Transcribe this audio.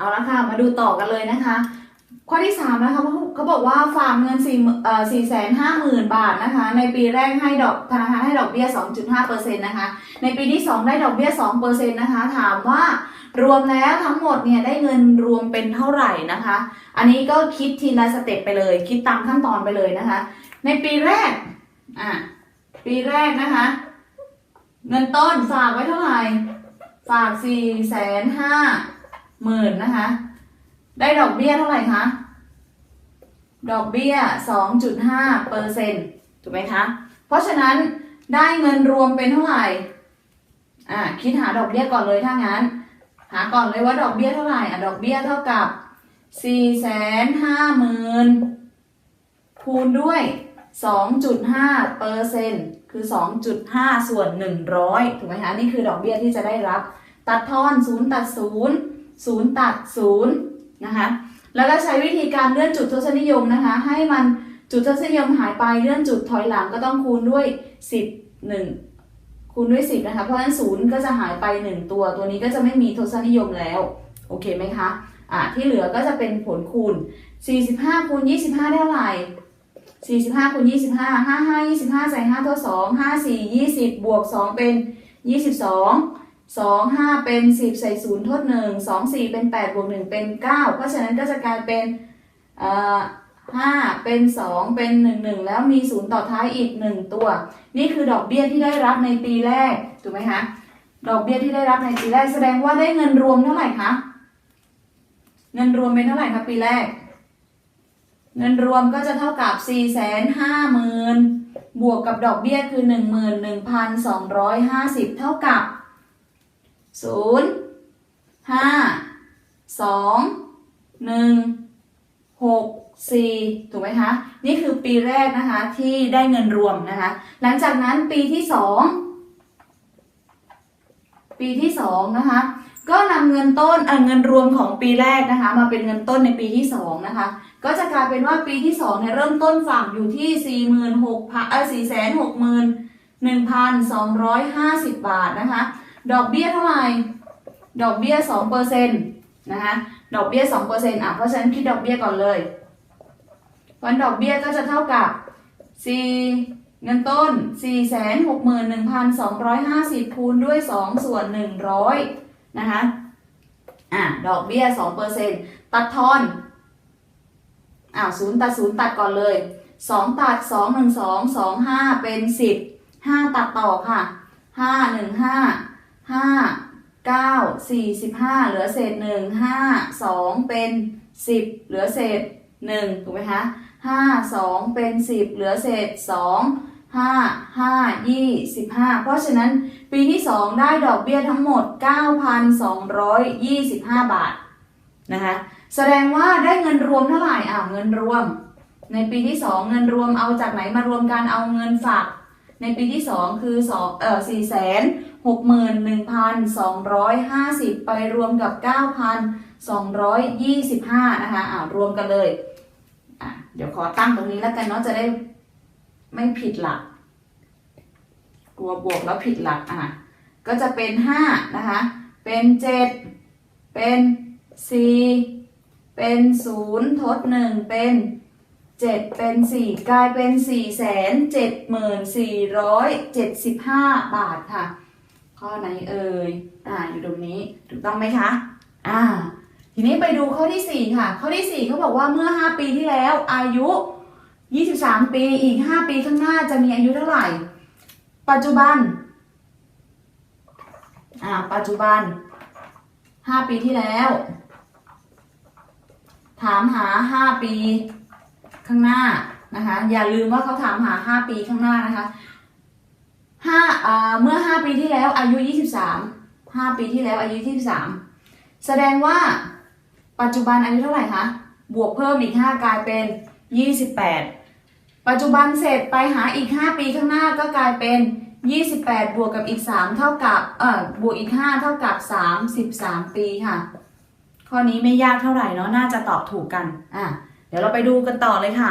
เอาละค่ะ มาดูต่อกันเลยนะคะ ข้อที่สามนะคะเขาเขาบอกว่าฝากเงินสี่เอ่อสี่แสนห้าหมื่นบาทนะคะ ในปีแรกให้ดอกธนาคารให้ดอกเบี้ยสองจุดห้าเปอร์เซ็นต์นะคะ ในปีที่สองได้ดอกเบี้ยสองเปอร์เซ็นต์นะคะ ถามว่ารวมแล้วทั้งหมดเนี่ยได้เงินรวมเป็นเท่าไหร่นะคะ อันนี้ก็คิดทีละสเต็ปไปเลย คิดตามขั้นตอนไปเลยนะคะ ในปีแรกอะปีแรกนะคะ เงินต้นฝากไว้เท่าไหร่ ฝากสี่แสนห้า หมื่นนะคะ ได้ดอกเบี้ยเท่าไหร่คะ ดอกเบี้ย 2.5เปอร์เซ็นต์ถูกไหมคะ เพราะฉะนั้นได้เงินรวมเป็นเท่าไหร่ อ่าคิดหาดอกเบี้ยก่อนเลยถ้างั้น หาก่อนเลยว่าดอกเบี้ยเท่าไหร่อะดอกเบี้ยเท่ากับ4แสนห้าหมื่นคูณด้วย 2.5เปอร์เซ็นต์คือ 2.5 ส่วน 100 ถูกไหมคะ นี่คือดอกเบี้ยที่จะได้รับ ตัดทอน 0 ตัด 0 0ตัด0นะคะแล้วก็ใช้วิธีการเลื่อนจุดทศนิยมนะคะ ให้มันจุดทศนิยมหายไปเลื่อนจุดถอยหลังก็ต้องคูณด้วย 10 1 คูณด้วย 10 นะคะเพราะฉะนั้น0ก็จะหายไป 1 ตัว ตัวนี้ก็จะไม่มีทศนิยมแล้วโอเคไหมคะอะที่เหลือก็จะเป็นผลคูณ 45คูณ25 ได้เท่าไหร่45คูณ25 55 25 ใส่ 5 เท่า 2 54 20 บวก 2 เป็น 22 2 5เป็น10ใส่0ทด1 2 4เป็น8บวก1เป็น9เพราะฉะนั้นก็จะกลายเป็นเอ่อ5เป็น2เป็น1 1แล้วมี0ต่อท้ายอีก1ตัว นี่คือดอกเบี้ยที่ได้รับในปีแรกถูกไหมคะดอกเบี้ยที่ได้รับในปีแรกแสดงว่าได้เงินรวมเท่าไหร่คะเงินรวมเป็นเท่าไหร่คะปีแรก เงินรวมก็จะเท่ากับ 4 5 0 0 0 0 บวกกับดอกเบี้ยคือ 11,250 เท่ากับ 0 5 2 1 6 4ถูกไหมคะ นี่คือปีแรกนะคะ ที่ได้เงินรวมนะคะ หลังจากนั้นปีที่2ปีที่2นะคะ ก็นำเงินต้นเออเงินรวมของปีแรกนะคะ มาเป็นเงินต้นในปีที่2นะคะ ก็จะกลายเป็นว่าปีที่2เนี่ยเริ่มต้นฝากอยู่ที่46,000เออ460,1,250บาทนะคะ ดอกเบี้ยเท่าไหร่ ดอกเบี้ย2เปอร์เซ็นต์นะคะ ดอกเบี้ย2เปอร์เซ็นต์อะ เพราะฉะนั้นคิดดอกเบี้ยก่อนเลยวันดอกเบี้ยก็จะเท่ากับ4เงินต้น 461,250 คูณด้วย 2 ส่วน 100 นะคะ อะ ดอกเบี้ย2เปอร์เซ็นต์ตัดทอนอ้าวศูนย์ตัดศูนย์ตัดก่อนเลยสองตัดสองหนึ่งสองสองห้าเป็นสิบห้าตัดต่อค่ะห้าหนึ่ง ห้าเก้าสี่สิบห้าเหลือเศษหนึ่งห้าสองเป็นสิบเหลือเศษหนึ่งถูกไหมคะห้าสองเป็นสิบเหลือเศษสองห้าห้ายี่สิบห้าเพราะฉะนั้นปีที่สองได้ดอกเบี้ยทั้งหมดเก้าพันสองร้อยยี่สิบห้าบาทนะคะแสดงว่าได้เงินรวมเท่าไหร่อ่าเงินรวม ในปีที่2เงินรวมเอาจากไหนมารวมกันเอาเงินฝากในปีที่2คือ2เอ่อ4แสน 61,250 ไปรวมกับ 9,225 นะคะอ่ารวมกันเลยอะเดี๋ยวขอตั้งตรงนี้แล้วกันเนาะจะได้ไม่ผิดหลัก กลัวบวกแล้วผิดหลักอะก็จะเป็น 5 นะคะ เป็น 7 เป็น 4 เป็นศูนย์ทดหนึ่งเป็นเจ็ดเป็นสี่กลายเป็นสี่แสนเจ็ดหมื่นสี่ร้อยเจ็ดสิบห้าบาทค่ะ ข้อไหนเอ่ย อ่า อยู่ตรงนี้ ถูกต้องไหมคะ อ่า ทีนี้ไปดูข้อที่สี่ค่ะ ข้อที่สี่เขาบอกว่าเมื่อห้าปีที่แล้ว อายุยี่สิบสามปี อีกห้าปีข้างหน้าจะมีอายุเท่าไหร่ ปัจจุบัน อ่า ปัจจุบันห้าปีที่แล้ว ถามหา 5 ปีข้างหน้านะคะ อย่าลืมว่าเขาถามหา 5 ปีข้างหน้านะคะ ปีที่แล้วอายุ 23 5 ปีที่แล้วอายุ 23 แสดงว่าปัจจุบันอายุเท่าไหร่คะ บวกเพิ่มอีก 5 กลายเป็น 28 ปัจจุบันเสร็จไปหาอีก 5 ปีข้างหน้าก็กลายเป็น 28 บวกกับอีก 3 เท่ากับเอ่อบวกอีก 5 เท่ากับ 33 ปีค่ะ ข้อนี้ไม่ยากเท่าไหร่เนาะน่าจะตอบถูกกันอะเดี๋ยวเราไปดูกันต่อเลยค่ะ